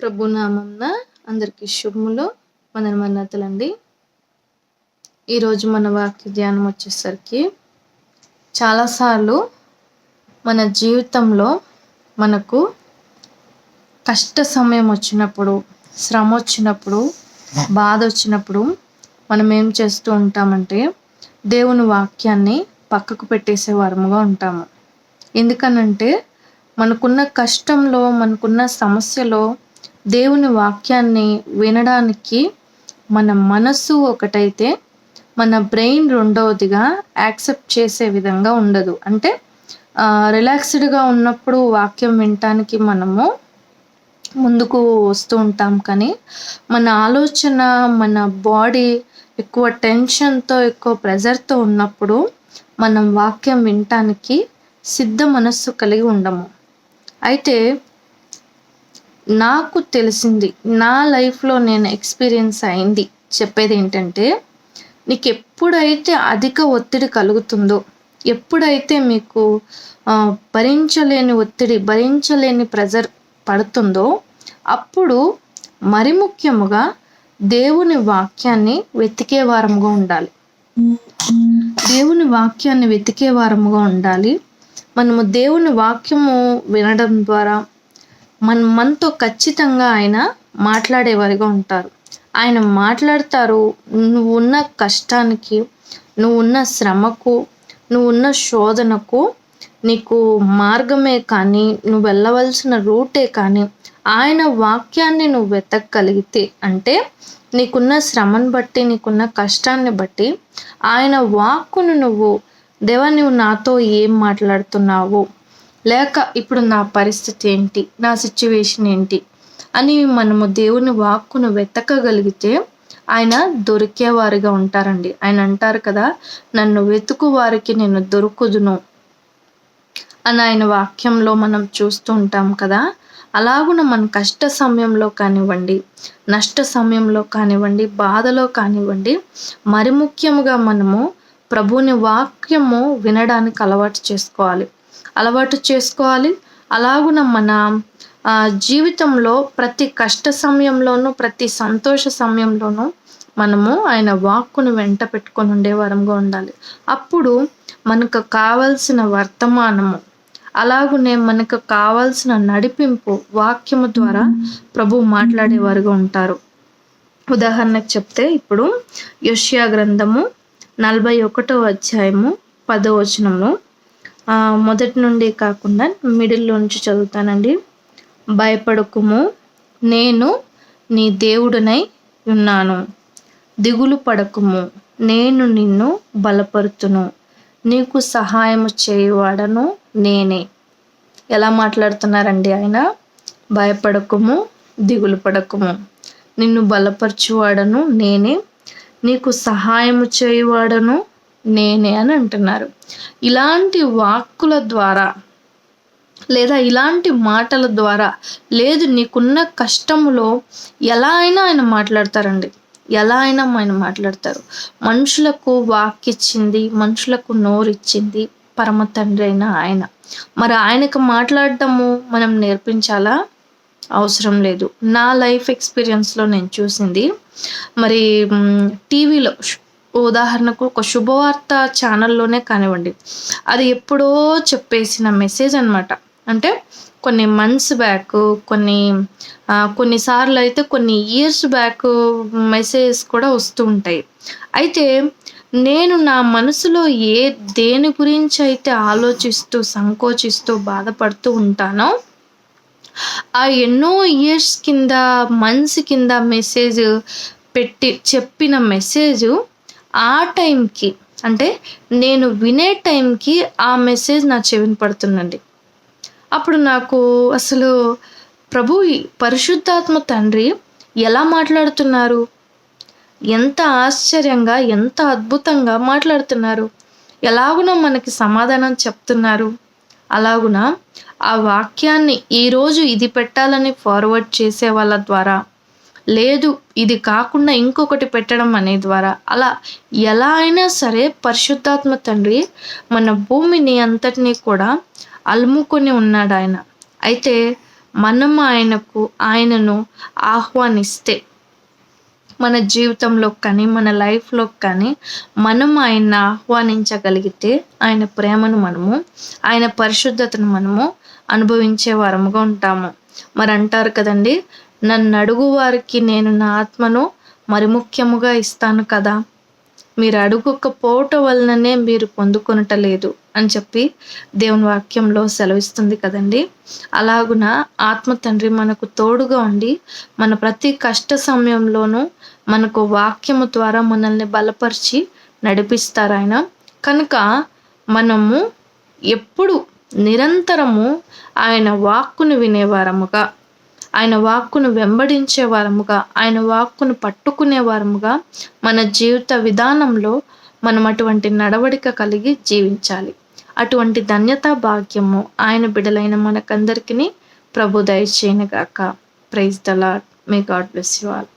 ప్రభునామంన అందరికీ శుభములు వందనమన్నతులండి ఈరోజు మన వాక్య ధ్యానం వచ్చేసరికి చాలాసార్లు మన జీవితంలో మనకు కష్ట సమయం వచ్చినప్పుడు శ్రమ వచ్చినప్పుడు బాధ వచ్చినప్పుడు మనం ఏం చేస్తూ ఉంటామంటే దేవుని వాక్యాన్ని పక్కకు పెట్టేసే వారముగా ఉంటాము. ఎందుకనంటే మనకున్న కష్టంలో మనకున్న సమస్యలో దేవుని వాక్యాన్ని వినడానికి మన మనస్సు ఒకటైతే మన బ్రెయిన్ రెండవదిగా యాక్సెప్ట్ చేసే విధంగా ఉండదు. అంటే రిలాక్స్డ్గా ఉన్నప్పుడు వాక్యం వినటానికి మనము ముందుకు వస్తూ ఉంటాం. కానీ మన ఆలోచన మన బాడీ ఎక్కువ టెన్షన్తో ఎక్కువ ప్రెజర్తో ఉన్నప్పుడు మనం వాక్యం వినటానికి సిద్ధ మనస్సు కలిగి ఉండము. అయితే నాకు తెలిసింది నా లైఫ్లో నేను ఎక్స్పీరియన్స్ అయింది. చెప్పేది ఏంటంటే నీకు ఎప్పుడైతే అధిక ఒత్తిడి కలుగుతుందో ఎప్పుడైతే మీకు భరించలేని ఒత్తిడి భరించలేని ప్రెజర్ పడుతుందో అప్పుడు మరి ముఖ్యముగా దేవుని వాక్యాన్ని వెతికే వారముగా ఉండాలి. దేవుని వాక్యాన్ని వెతికే వారముగా ఉండాలి. మనము దేవుని వాక్యము వినడం ద్వారా మన మనతో ఖచ్చితంగా ఆయన మాట్లాడేవారిగా ఉంటారు. ఆయన మాట్లాడతారు నువ్వు ఉన్న కష్టానికి నువ్వు ఉన్న శ్రమకు నువ్వు ఉన్న శోధనకు నీకు మార్గమే కానీ నువ్వు వెళ్ళవలసిన రూటే కానీ ఆయన వాక్యాన్ని నువ్వు వెతకగలిగితే అంటే నీకున్న శ్రమను బట్టి నీకున్న కష్టాన్ని బట్టి ఆయన వాక్కును నువ్వు దేవా నువ్వు నాతో ఏం మాట్లాడుతున్నావు? లేక ఇప్పుడు నా పరిస్థితి ఏంటి? నా సిచ్యువేషన్ ఏంటి? అని మనము దేవుని వాక్కును వెతకగలిగితే ఆయన దొరికేవారిగా ఉంటారండి. ఆయన అంటారు కదా నన్ను వెతుకు వారికి నేను దొరుకుదును అని ఆయన వాక్యంలో మనం చూస్తూ ఉంటాం కదా. అలాగున మన కష్ట సమయంలో కానివ్వండి నష్ట సమయంలో కానివ్వండి బాధలో కానివ్వండి మరి ముఖ్యముగా మనము ప్రభుని వాక్యము వినడానికి అలవాటు చేసుకోవాలి. అలవాటు చేసుకోవాలి. అలాగున మన జీవితంలో ప్రతి కష్ట సమయంలోనూ ప్రతి సంతోష సమయంలోనూ మనము ఆయన వాక్కును వెంట పెట్టుకొని ఉండేవారంగా ఉండాలి. అప్పుడు మనకు కావలసిన వర్తమానము అలాగునే మనకు కావాల్సిన నడిపింపు వాక్యము ద్వారా ప్రభు మాట్లాడేవారుగా ఉంటారు. ఉదాహరణకు చెప్తే ఇప్పుడు యష్యా గ్రంథము నలభై ఒకటో అధ్యాయము పదో వచనంలో మొదటి నుండి కాకుండా మిడిల్లో నుంచి చదువుతానండి. భయపడకుము. నేను నీ దేవుడనై ఉన్నాను. దిగులు పడకుము. నేను నిన్ను బలపరుతును. నీకు సహాయము చేయవాడను నేనే. ఎలా మాట్లాడుతున్నారండి ఆయన? భయపడకుము దిగులు పడకుము. నిన్ను బలపరచువాడను నేనే. నీకు సహాయము చేయువాడను నేనే అని అంటున్నారు. ఇలాంటి వాక్కుల ద్వారా లేదా ఇలాంటి మాటల ద్వారా లేదు నీకున్న కష్టములో ఎలా అయినా ఆయన మాట్లాడతారండి. ఎలా అయినా ఆయన మాట్లాడతారు. మనుషులకు వాక్కిచ్చింది మనుషులకు నోరిచ్చింది పరమ తండ్రి అయిన ఆయన. మరి ఆయనకు మాట్లాడటము మనం నేర్పించాలా? అవసరం లేదు. నా లైఫ్ ఎక్స్పీరియన్స్లో నేను చూసింది మరి టీవీలో ఉదాహరణకు ఒక శుభవార్త ఛానల్లోనే కానివ్వండి. అది ఎప్పుడో చెప్పేసిన మెసేజ్ అనమాట అంటే కొన్ని మంత్స్ బ్యాక్ కొన్ని కొన్నిసార్లు అయితే కొన్ని ఇయర్స్ బ్యాక్ మెసేజెస్ కూడా వస్తూ ఉంటాయి. అయితే నేను నా మనసులో ఏ దేని గురించి అయితే ఆలోచిస్తూ సంకోచిస్తూ బాధపడుతూ ఉంటానో ఆ ఎన్నో ఇయర్స్ కింద మంత్స్ కింద మెసేజ్ పెట్టి చెప్పిన మెసేజ్ ఆ టైంకి అంటే నేను వినే టైంకి ఆ మెసేజ్ నా చెవిన పడుతుందండి. అప్పుడు నాకు అసలు ప్రభు పరిశుద్ధాత్మ తండ్రి ఎలా మాట్లాడుతున్నారు? ఎంత ఆశ్చర్యంగా ఎంత అద్భుతంగా మాట్లాడుతున్నారు? ఎలాగున మనకి సమాధానం చెప్తున్నారు? అలాగున ఆ వాక్యాన్ని ఈరోజు ఇది పెట్టాలని ఫార్వర్డ్ చేసే వాళ్ళ ద్వారా లేదు ఇది కాకుండా ఇంకొకటి పెట్టడం అనే ద్వారా. అలా ఎలా అయినా సరే పరిశుద్ధాత్మ తండ్రి మన భూమిని అంతటినీ కూడా అలుముకొని ఉన్నాడు ఆయన. అయితే మనం ఆయనకు ఆయనను ఆహ్వానిస్తే మన జీవితంలో కానీ మన లైఫ్లో కానీ మనం ఆయన ఆహ్వానించగలిగితే ఆయన ప్రేమను మనము ఆయన పరిశుద్ధతను మనము అనుభవించే వారముగా ఉంటాము. మరి అంటారు కదండి నన్ను అడుగు వారికి నేను నా ఆత్మను మరి ముఖ్యముగా ఇస్తాను కదా. మీరు అడుగుకపోవటం వలననే మీరు పొందుకొనటలేదు అని చెప్పి దేవుని వాక్యంలో సెలవిస్తుంది కదండి. అలాగున ఆత్మ తండ్రి మనకు తోడుగా ఉండి మన ప్రతి కష్ట సమయంలోనూ మనకు వాక్యము ద్వారా మనల్ని బలపరిచి నడిపిస్తారు ఆయన కనుక మనము ఎప్పుడు నిరంతరము ఆయన వాక్కును వినేవారముగా ఆయన వాక్కును వెంబడించే వారముగా ఆయన వాక్కును పట్టుకునే వారముగా మన జీవిత విధానంలో మనం అటువంటి నడవడిక కలిగి జీవించాలి. అటువంటి ధన్యతా భాగ్యము ఆయన బిడలైన మనకందరికీ ప్రభు దయచేయనుగాక. Praise the Lord may God bless you all